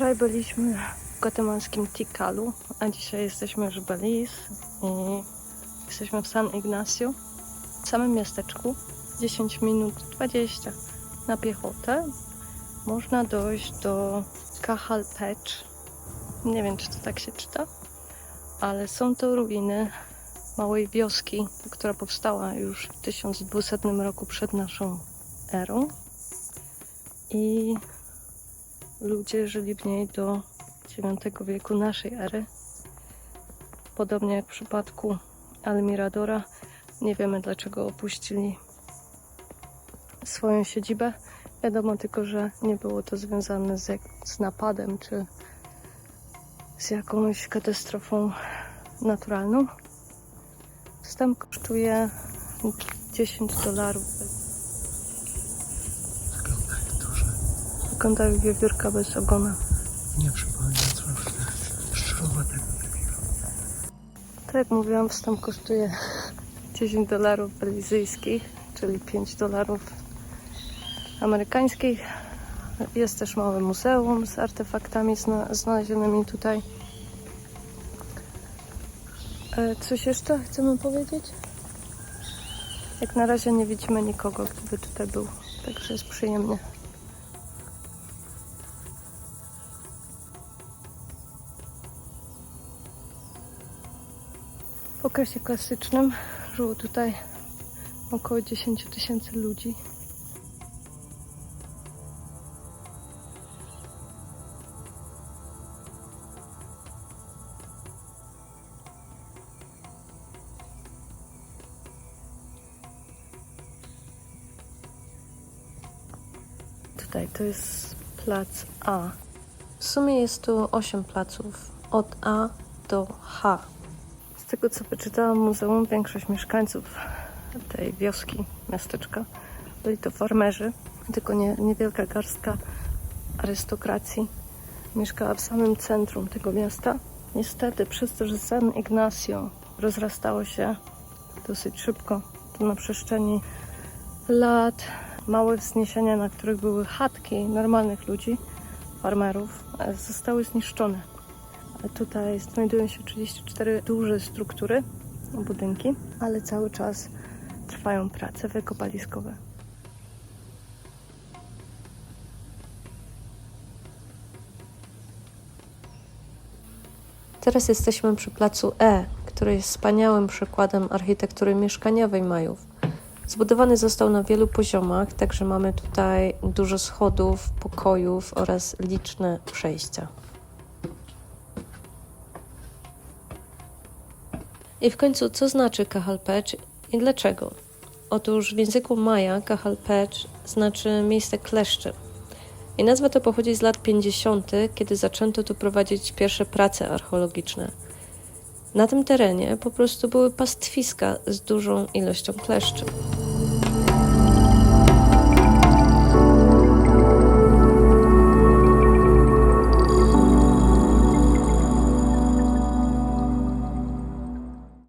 Wczoraj byliśmy w guatemalskim Tikalu, a dzisiaj jesteśmy już w Belize i jesteśmy w San Ignacio, w samym miasteczku. 10 minut 20 na piechotę. Można dojść do Cajal Pech. Nie wiem, czy to tak się czyta, ale są to ruiny małej wioski, która powstała już w 1200 roku przed naszą erą. I ludzie żyli w niej do IX wieku naszej ery. Podobnie jak w przypadku Almiradora, nie wiemy dlaczego opuścili swoją siedzibę. Wiadomo tylko, że nie było to związane z, jak, z napadem czy z jakąś katastrofą naturalną. Wstęp kosztuje 10 dolarów. Wygląda jak duże. Wygląda jak wiewiórka bez ogona. Nie przypomina troszkę szczurowatego takiego. Tak jak mówiłam, wstęp kosztuje 10 dolarów belizyjskich, czyli 5 dolarów amerykańskich. Jest też małe muzeum z artefaktami zna- znalezionymi tutaj. E, Coś jeszcze chcemy powiedzieć? Jak na razie nie widzimy nikogo, kto by tutaj był, także jest przyjemnie. W okresie klasycznym żyło tutaj około 10 tysięcy ludzi. Tutaj to jest plac A. W sumie jest tu 8 placów, od A do H. Tego co wyczytałam muzeum, większość mieszkańców tej wioski, miasteczka, byli to farmerzy, tylko nie, niewielka garstka arystokracji mieszkała w samym centrum tego miasta. Niestety, przez to, że San Ignacio rozrastało się dosyć szybko, to na przestrzeni lat małe wzniesienia, na których były chatki normalnych ludzi, farmerów, zostały zniszczone. Tutaj znajdują się oczywiście cztery duże struktury, budynki, ale cały czas trwają prace wykopaliskowe. Teraz jesteśmy przy placu E, który jest wspaniałym przykładem architektury mieszkaniowej Majów. Zbudowany został na wielu poziomach, także mamy tutaj dużo schodów, pokojów oraz liczne przejścia. I w końcu, co znaczy Cajalpech i dlaczego? Otóż w języku maja Cajalpech znaczy miejsce kleszczy. I nazwa to pochodzi z lat 50., kiedy zaczęto tu prowadzić pierwsze prace archeologiczne. Na tym terenie po prostu były pastwiska z dużą ilością kleszczy.